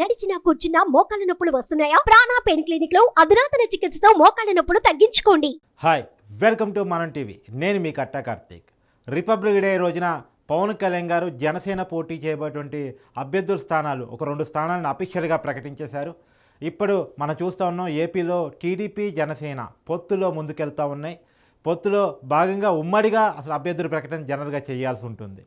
నడిచినా కూర్చున్నా మోకాళ్ళ నొప్పులు వస్తున్నాయా? ప్రాణా పెయిన్ క్లినిక్లో అధునాతన చికిత్సతో మోకాళ్ళ నొప్పులు తగ్గించుకోండి. Hi welcome to Manam TV. నేను మీ కట్టా కార్తీక్. రిపబ్లిక్ డే రోజున పవన్ కళ్యాణ్ గారు జనసేన పోటీ చేయబోయేటువంటి అభ్యర్థుల స్థానాలు ఒక రెండు స్థానాలను అఫీషియల్గా ప్రకటించేశారు. ఇప్పుడు మనం చూస్తూ ఉన్నాం ఏపీలో టీడీపీ జనసేన పొత్తులో ముందుకెళ్తూ ఉన్నాయి. పొత్తులో భాగంగా ఉమ్మడిగా అసలు అభ్యర్థుల ప్రకటన జనరల్గా చేయాల్సి ఉంటుంది.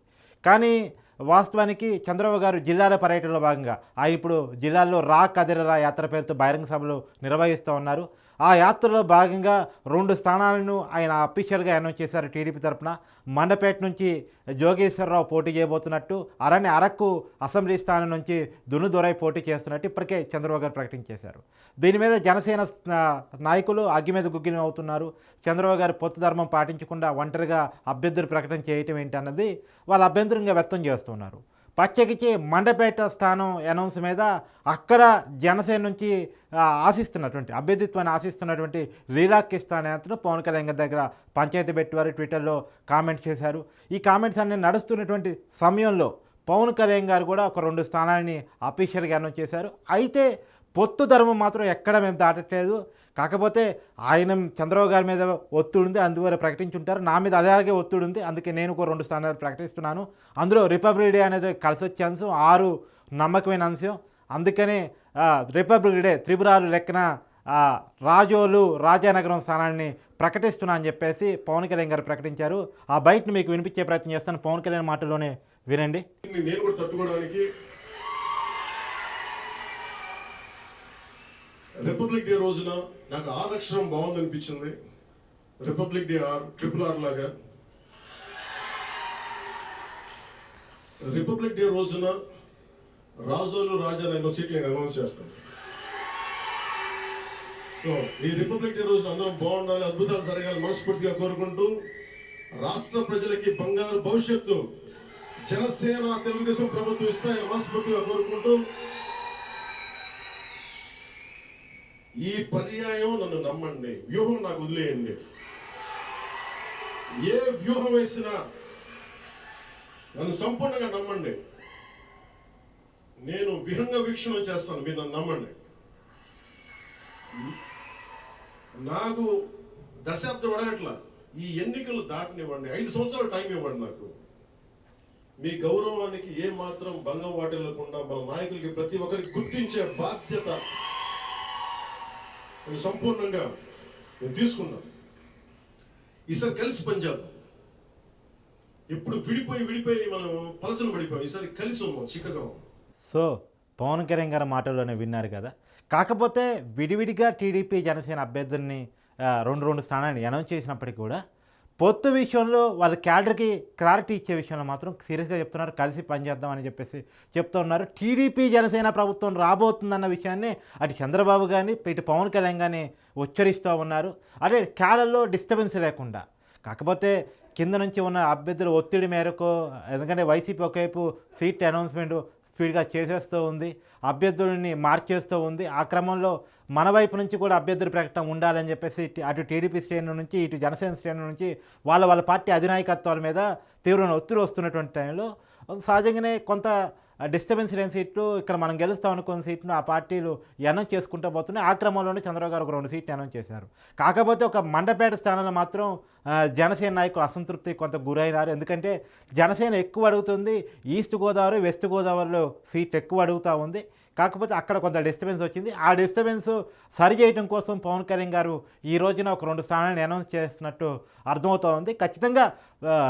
కానీ వాస్తవానికి చంద్రబాబు గారు జిల్లాల పర్యటనలో భాగంగా ఆయన ఇప్పుడు జిల్లాల్లో రా కదిరరా యాత్ర పేరుతో బహిరంగ సభలు నిర్వహిస్తూ ఉన్నారు. ఆ యాత్రలో భాగంగా రెండు స్థానాలను ఆయన అఫీషియల్గా అనౌన్స్ చేశారు టీడీపీ తరఫున మండపేట నుంచి జోగేశ్వరరావు పోటీ చేయబోతున్నట్టు అలానే అరకు అసెంబ్లీ స్థానం నుంచి దునుదొరై పోటీ చేస్తున్నట్టు ఇప్పటికే చంద్రబాబు గారు ప్రకటించేశారు దీని మీద జనసేన నాయకులు అగ్గి మీద గుగ్గిని అవుతున్నారు. చంద్రబాబు గారు పొత్తు ధర్మం పాటించకుండా ఒంటరిగా అభ్యర్థులు ప్రకటన చేయటం ఏంటన్నది వాళ్ళు వాళ్ళ అభ్యంతరంగా వ్యక్తం చేస్తున్నారు. పచ్చకిచ్చి మండపేట స్థానం అనౌన్స్ మీద అక్కడ జనసేన నుంచి ఆశిస్తున్నటువంటి అభ్యర్థిత్వాన్ని ఆశిస్తున్నటువంటి లీలా కిస్తాన్ నేతను పవన్ కళ్యాణ్ గారి దగ్గర పంచాయతీ పెట్టేవారు ట్విట్టర్లో కామెంట్ చేశారు. ఈ కామెంట్స్ అన్ని నడుస్తున్నటువంటి సమయంలో పవన్ కళ్యాణ్ గారు కూడా ఒక రెండు స్థానాలని అఫీషియల్గా అనౌన్స్ చేశారు. అయితే పొత్తు ధర్మం మాత్రం ఎక్కడ మేము దాటట్లేదు. కాకపోతే ఆయన చంద్రబాబు గారి మీద ఒత్తిడి ఉంది అందువల్ల ప్రకటించుంటారు. నా మీద అలాగే ఒత్తిడి ఉంది అందుకే నేను ఒక రెండు స్థానాలు ప్రకటిస్తున్నాను. అందులో రిపబ్లిక్ డే అనేది కలిసి వచ్చే అంశం ఆరు నమ్మకమైన అంశం. అందుకనే రిపబ్లిక్ డే త్రిపురాలు లెక్కన రాజోలు రాజానగరం స్థానాన్ని ప్రకటిస్తున్నా అని చెప్పేసి పవన్ కళ్యాణ్ గారు ప్రకటించారు. ఆ బయటను మీకు వినిపించే ప్రయత్నం చేస్తాను. పవన్ కళ్యాణ్ మాటలోనే వినండి. నేను కూడా తట్టుకోవడానికి రిపబ్లిక్ డే రోజున నాకు ఆర్ అక్షరం బాగుంది అనిపించింది Republic Day R triple R లాగా. రిపబ్లిక్ డే రోజున రాజోలు రాజా నేను సీట్లు నేను అనౌన్స్ చేస్తాను. సో ఈ రిపబ్లిక్ డే రోజున అందరం బాగుండాలి అద్భుతాలు జరగాలి మనస్ఫూర్తిగా కోరుకుంటూ రాష్ట్ర ప్రజలకి బంగారు భవిష్యత్తు జనసేన తెలుగుదేశం ప్రభుత్వం ఇస్తాయని మనస్ఫూర్తిగా కోరుకుంటూ ఈ పర్యాయం నన్ను నమ్మండి. వ్యూహం నాకు వదిలేయండి. ఏ వ్యూహం వేసినా నన్ను సంపూర్ణంగా నమ్మండి. నేను విహంగ వీక్షణ చేస్తాను మీరు నన్ను నమ్మండి. నాకు దశాబ్దం అడగట్లా ఈ ఎన్నికలు దాటనివ్వండి. ఐదు సంవత్సరాలు టైం ఇవ్వండి నాకు. మీ గౌరవానికి ఏ మాత్రం భంగం వాటిల్లకుండా మన నాయకులకి ప్రతి ఒక్కరికి గుర్తించే బాధ్యత నేను సంపూర్ణంగా నేను తీసుకున్నాను. ఈసారి కలిసి పనిచేద్దాం ఎప్పుడు విడిపోయి విడిపోయి మనం పలచన పడిపోయాం. ఈసారి కలిసి ఉన్నాం చిక్కగా సో పవన్ కళ్యాణ్ గారి మాటల్లోనే విన్నారు కదా. కాకపోతే విడివిడిగా టీడీపీ జనసేన అభ్యర్థుల్ని రెండు రెండు స్థానాన్ని అనౌన్స్ చేసినప్పటికీ కూడా పొత్తు విషయంలో వాళ్ళ క్యాడర్కి క్లారిటీ ఇచ్చే విషయంలో మాత్రం సీరియస్గా చెప్తున్నారు కలిసి పనిచేద్దామని చెప్పేసి చెప్తూ ఉన్నారు. టీడీపీ జనసేన ప్రభుత్వం రాబోతుందన్న విషయాన్ని అటు చంద్రబాబు కానీ ఇటు పవన్ కళ్యాణ్ కానీ ఉచ్చరిస్తూ ఉన్నారు. అదే క్యాడర్లో డిస్టర్బెన్స్ లేకుండా. కాకపోతే కింద నుంచి ఉన్న అభ్యర్థుల ఒత్తిడి మేరకు ఎందుకంటే వైసీపీ ఒకవైపు సీట్ అనౌన్స్మెంట్ స్పీడ్గా చేసేస్తూ ఉంది. అభ్యర్థుడిని మార్చేస్తూ ఉంది. ఆ క్రమంలో మన వైపు నుంచి కూడా అభ్యర్థుల ప్రకటన ఉండాలని చెప్పేసి ఇటు- అటు టీడీపీ శ్రేణి నుంచి ఇటు జనసేన శ్రేణి నుంచి వాళ్ళ వాళ్ళ పార్టీ అధినాయకత్వాల మీద తీవ్రమైన ఒత్తిడి వస్తున్నటువంటి టైంలో సహజంగానే కొంత డిస్టర్బెన్స్ లేని సీట్లు ఇక్కడ మనం గెలుస్తాం అనుకున్న సీట్ను ఆ పార్టీలు అనౌన్స్ చేసుకుంటూ పోతున్నాయి. ఆ క్రమంలోనే చంద్రబాబు గారు ఒక రెండు సీట్లు అనౌన్స్ చేశారు. కాకపోతే ఒక మండపేట స్థానంలో మాత్రం జనసేన నాయకులు అసంతృప్తి కొంత గురైనారు. ఎందుకంటే జనసేన ఎక్కువ అడుగుతుంది ఈస్ట్ గోదావరి వెస్ట్ గోదావరిలో సీట్ ఎక్కువ అడుగుతూ ఉంది. కాకపోతే అక్కడ కొంత డిస్టర్బెన్స్ వచ్చింది. ఆ డిస్టర్బెన్స్ సరి చేయడం కోసం పవన్ కళ్యాణ్ గారు ఈ రోజున ఒక రెండు స్థానాలను అనౌన్స్ చేస్తున్నట్టు అర్థమవుతూ ఉంది. ఖచ్చితంగా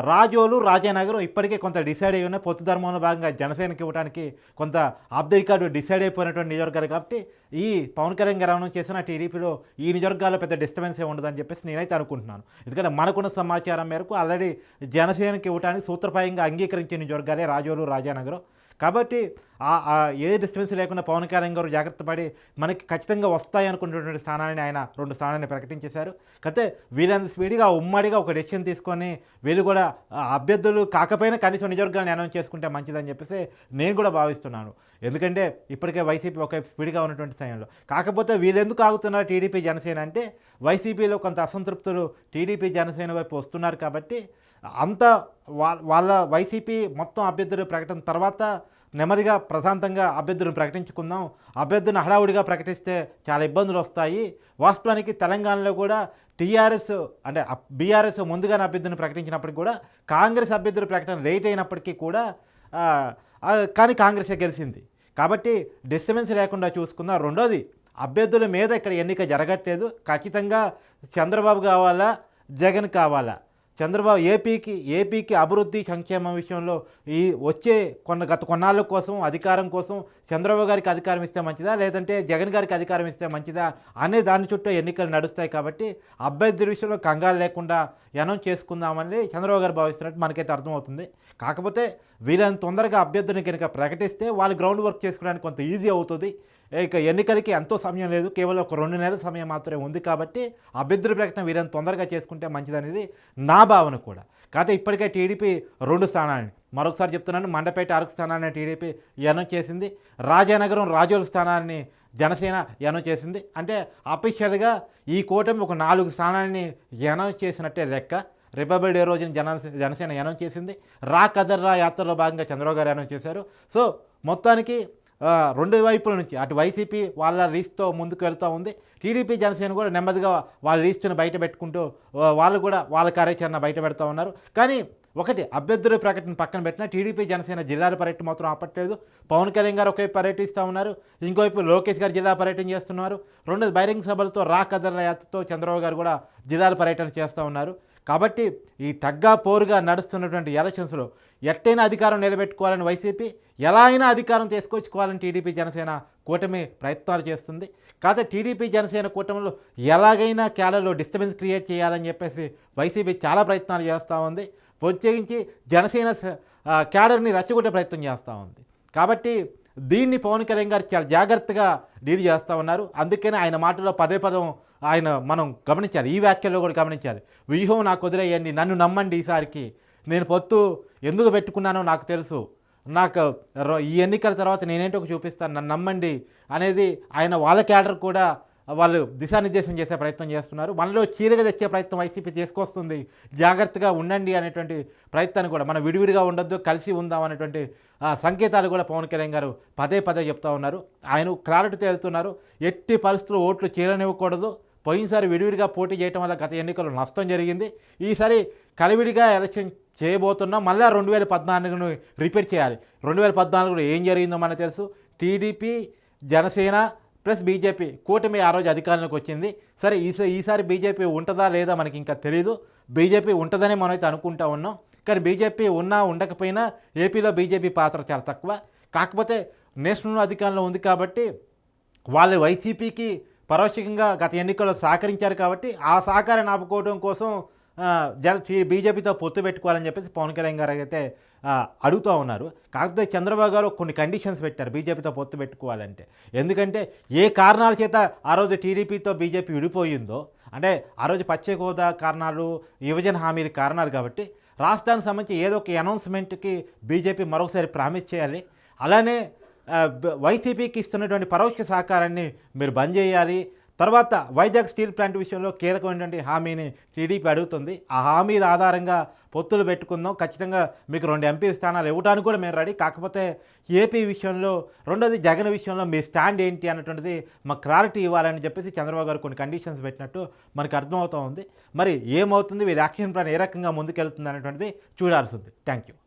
రాజోలు రాజానగరం ఇప్పటికే కొంత డిసైడ్ అయి ఉన్నాయి. పొత్తు ధర్మంలో భాగంగా జనసేనకి ఇవ్వడానికి కొంత ఆఫ్ ది రికార్డు డిసైడ్ అయిపోయినటువంటి నియోజకవర్గాలు కాబట్టి ఈ పవన్ కళ్యాణ్ గారు చేసిన టీడీపీలో ఈ నియోజకవర్గాల్లో పెద్ద డిస్టర్బెన్స్ ఏ ఉండదని చెప్పేసి నేనైతే అనుకుంటున్నాను. ఎందుకంటే మనకున్న సమాచారం మేరకు ఆల్రెడీ జనసేనకి ఇవ్వడానికి సూత్రప్రాయంగా అంగీకరించిన నియోజకవర్గాలే రాజోలు రాజానగరం. కాబట్టి ఆ- ఏ డిస్టర్బెన్స్ లేకుండా పవన్ కళ్యాణ్ గారు జాగ్రత్త పడి మనకి ఖచ్చితంగా వస్తాయి అనుకున్నటువంటి స్థానాన్ని ఆయన రెండు స్థానాన్ని ప్రకటించేశారు. కాకపోతే వీళ్ళంత స్పీడ్గా ఉమ్మడిగా ఒక డెసిషన్ తీసుకొని వీళ్ళు కూడా అభ్యర్థులు కాకపోయినా కనీసం నిజవర్గాన్ని అనౌన్స్ చేసుకుంటే మంచిదని చెప్పేసి నేను కూడా భావిస్తున్నాను. ఎందుకంటే ఇప్పటికే వైసీపీ ఒక స్పీడ్గా ఉన్నటువంటి సమయంలో. కాకపోతే వీళ్ళు ఎందుకు ఆగుతున్నారు టీడీపీ జనసేన అంటే వైసీపీలో కొంత అసంతృప్తులు టీడీపీ జనసేన వైపు వస్తున్నారు కాబట్టి అంత వా- వాళ్ళ వైసీపీ మొత్తం అభ్యర్థుల ప్రకటన తర్వాత నెమ్మదిగా ప్రశాంతంగా అభ్యర్థులను ప్రకటించుకుందాం. అభ్యర్థులను హడావుడిగా ప్రకటిస్తే చాలా ఇబ్బందులు వస్తాయి. వాస్తవానికి తెలంగాణలో కూడా టీఆర్ఎస్ అంటే బీఆర్ఎస్ ముందుగానే అభ్యర్థులను ప్రకటించినప్పటికీ కూడా కాంగ్రెస్ అభ్యర్థుల ప్రకటన లేట్ అయినప్పటికీ కూడా కానీ కాంగ్రెసే గెలిచింది. కాబట్టి డిస్టర్బెన్స్ లేకుండా చూసుకున్న రెండోది అభ్యర్థుల మీద ఇక్కడ ఎన్నిక జరగట్లేదు. ఖచ్చితంగా చంద్రబాబు కావాలా జగన్ కావాలా? చంద్రబాబు ఏపీకి ఏపీకి అభివృద్ధి సంక్షేమం విషయంలో ఈ వచ్చే కొన్న గత కొన్నాళ్ళ కోసం అధికారం కోసం చంద్రబాబు గారికి అధికారం ఇస్తే మంచిదా? లేదంటే జగన్ గారికి అధికారం ఇస్తే మంచిదా? అనే దాని చుట్టూ ఎన్నికలు నడుస్తాయి కాబట్టి అభ్యర్థుల విషయంలో కంగారు లేకుండా అనౌన్స్ చేసుకుందామని చంద్రబాబు గారు భావిస్తున్నట్టు మనకైతే అర్థమవుతుంది. కాకపోతే వీళ్ళని తొందరగా అభ్యర్థుని కనుక ప్రకటిస్తే వాళ్ళు గ్రౌండ్ వర్క్ చేసుకోవడానికి కొంత ఈజీ అవుతుంది. ఇక ఎన్నికలకి ఎంతో సమయం లేదు. కేవలం ఒక రెండు నెలల సమయం మాత్రమే ఉంది కాబట్టి అభ్యర్థుల ప్రకటన వీళ్ళని తొందరగా చేసుకుంటే మంచిదనేది నా భావన కూడా. కాకపోతే ఇప్పటికే టీడీపీ రెండు స్థానాన్ని మరొకసారి చెప్తున్నాను మండపేట అరకు స్థానాన్ని టీడీపీ అనౌన్స్ చేసింది. రాజానగరం రాజోల స్థానాన్ని జనసేన అనౌన్స్ చేసింది. అంటే అఫీషియల్గా ఈ కూటమి ఒక నాలుగు స్థానాన్ని అనౌన్స్ చేసినట్టే లెక్క. రిపబ్లిక్ డే రోజున జన జనసేన అనౌన్స్ చేసింది. రా కదర్రా యాత్రలో భాగంగా చంద్రబాబు గారు అనౌన్స్ చేశారు. సో మొత్తానికి రెండు వైపుల నుంచి అటు వైసీపీ వాళ్ళ లీస్ట్తో ముందుకు వెళ్తూ ఉంది. టీడీపీ జనసేన కూడా నెమ్మదిగా వాళ్ళ లీస్టును బయట పెట్టుకుంటూ వాళ్ళు కూడా వాళ్ళ కార్యాచరణ బయట పెడతా ఉన్నారు. కానీ ఒకటి అభ్యర్థుల ప్రకటన పక్కన పెట్టిన టీడీపీ జనసేన జిల్లాల పర్యటన మాత్రం ఆపట్లేదు. పవన్ కళ్యాణ్ గారు ఒకవైపు పర్యటిస్తూ ఉన్నారు. ఇంకోవైపు లోకేష్ గారు జిల్లా పర్యటన చేస్తున్నారు. రెండు బహిరంగ సభలతో రా కదర్ల యాత్రతో చంద్రబాబు గారు కూడా జిల్లాల పర్యటన చేస్తూ ఉన్నారు. కాబట్టి ఈ టగ్గా పోరుగా నడుస్తున్నటువంటి ఎలక్షన్స్లో ఎట్టైనా అధికారం నిలబెట్టుకోవాలని వైసీపీ ఎలా అయినా అధికారం తీసుకొచ్చుకోవాలని టీడీపీ జనసేన కూటమి ప్రయత్నాలు చేస్తుంది. కాకపోతే టీడీపీ జనసేన కూటమిలో ఎలాగైనా కేరళలో డిస్టర్బెన్స్ క్రియేట్ చేయాలని చెప్పేసి వైసీపీ చాలా ప్రయత్నాలు చేస్తూ ఉంది. ప్రత్యేకించి జనసేన స- క్యాడర్ని రచ్చగొట్టే ప్రయత్నం చేస్తూ ఉంది. కాబట్టి దీన్ని పవన్ కళ్యాణ్ గారు చాలా జాగ్రత్తగా డీల్ చేస్తూ ఉన్నారు. అందుకనే ఆయన మాటలో పదే పదం ఆయన మనం గమనించాలి. ఈ వ్యాఖ్యలో కూడా గమనించాలి. వ్యూహం నాకు వదిలేయండి నన్ను నమ్మండి ఈసారికి. నేను పొత్తు ఎందుకు పెట్టుకున్నానో నాకు తెలుసు. నాకు ఈ ఎన్నికల తర్వాత నేనేంటో చూపిస్తాను నన్ను నమ్మండి అనేది ఆయన వాళ్ళ క్యాడర్ కూడా వాళ్ళు దిశానిర్దేశం చేసే ప్రయత్నం చేస్తున్నారు. మనలో చీరగా తెచ్చే ప్రయత్నం వైసీపీ చేసుకొస్తుంది. జాగ్రత్తగా ఉండండి అనేటువంటి ప్రయత్నాన్ని కూడా మనం విడివిడిగా ఉండొద్దు కలిసి ఉందాం అనేటువంటి సంకేతాలు కూడా పవన్ కళ్యాణ్ గారు పదే పదే చెప్తా ఉన్నారు. ఆయన క్లారిటీతో వెళ్తున్నారు. ఎట్టి పరిస్థితుల్లో ఓట్లు చీరనివ్వకూడదు. పోయినసారి విడివిడిగా పోటీ చేయడం వల్ల గత ఎన్నికల్లో నష్టం జరిగింది. ఈసారి కలివిడిగా ఎలక్షన్ చేయబోతున్నాం. మళ్ళీ రెండు వేల పద్నాలుగును రిపీట్ చేయాలి. రెండు వేల పద్నాలుగులో ఏం జరిగిందో మనకు తెలుసు. టీడీపీ జనసేన ప్లస్ బీజేపీ కూటమి ఆ రోజు అధికారంలోకి వచ్చింది. సరే ఈసారి ఈసారి బీజేపీ ఉంటుందా లేదా మనకి ఇంకా తెలియదు బీజేపీ ఉంటుందని మనమైతే అనుకుంటా ఉన్నాం. కానీ బీజేపీ ఉన్నా ఉండకపోయినా ఏపీలో బీజేపీ పాత్ర చాలా తక్కువ. కాకపోతే నేషనల్ అధికారంలో ఉంది కాబట్టి వాళ్ళు వైసీపీకి పరోక్షంగా గత ఎన్నికల్లో సహకరించారు కాబట్టి ఆ సహకారాన్ని ఆపుకోవడం కోసం జన బీజేపీతో పొత్తు పెట్టుకోవాలని చెప్పేసి పవన్ కళ్యాణ్ గారు అయితే అడుగుతూ ఉన్నారు. కాకపోతే చంద్రబాబు గారు కొన్ని కండిషన్స్ పెట్టారు బీజేపీతో పొత్తు పెట్టుకోవాలంటే. ఎందుకంటే ఏ కారణాల చేత ఆ రోజు టీడీపీతో బీజేపీ విడిపోయిందో అంటే ఆ రోజు పచ్చేక హోదా కారణాలు యువజన హామీలు కారణాలు కాబట్టి రాష్ట్రానికి సంబంధించి ఏదో ఒక అనౌన్స్మెంట్కి బీజేపీ మరొకసారి ప్రామిస్ చేయాలి. అలానే వైసీపీకి ఇస్తున్నటువంటి పరోక్ష సహకారాన్ని మీరు బంద్ చేయాలి. తర్వాత వైజాగ్ స్టీల్ ప్లాంట్ విషయంలో కీలకమైనటువంటి హామీని టీడీపీ అడుగుతుంది. ఆ హామీల ఆధారంగా పొత్తులు పెట్టుకుందాం. ఖచ్చితంగా మీకు రెండు ఎంపీ స్థానాలు ఇవ్వడానికి కూడా మేము రెడీ. కాకపోతే ఏపీ విషయంలో రెండోది జగన్ విషయంలో మీ స్టాండ్ ఏంటి అన్నటువంటిది మాకు క్లారిటీ ఇవ్వాలని చెప్పేసి చంద్రబాబు గారు కొన్ని కండిషన్స్ పెట్టినట్టు మనకు అర్థమవుతూ ఉంది. మరి ఏమవుతుంది? వీరి యాక్షన్ ప్లాన్ ఏ రకంగా ముందుకెళ్తుంది అనేటువంటిది చూడాల్సి ఉంది. Thank you.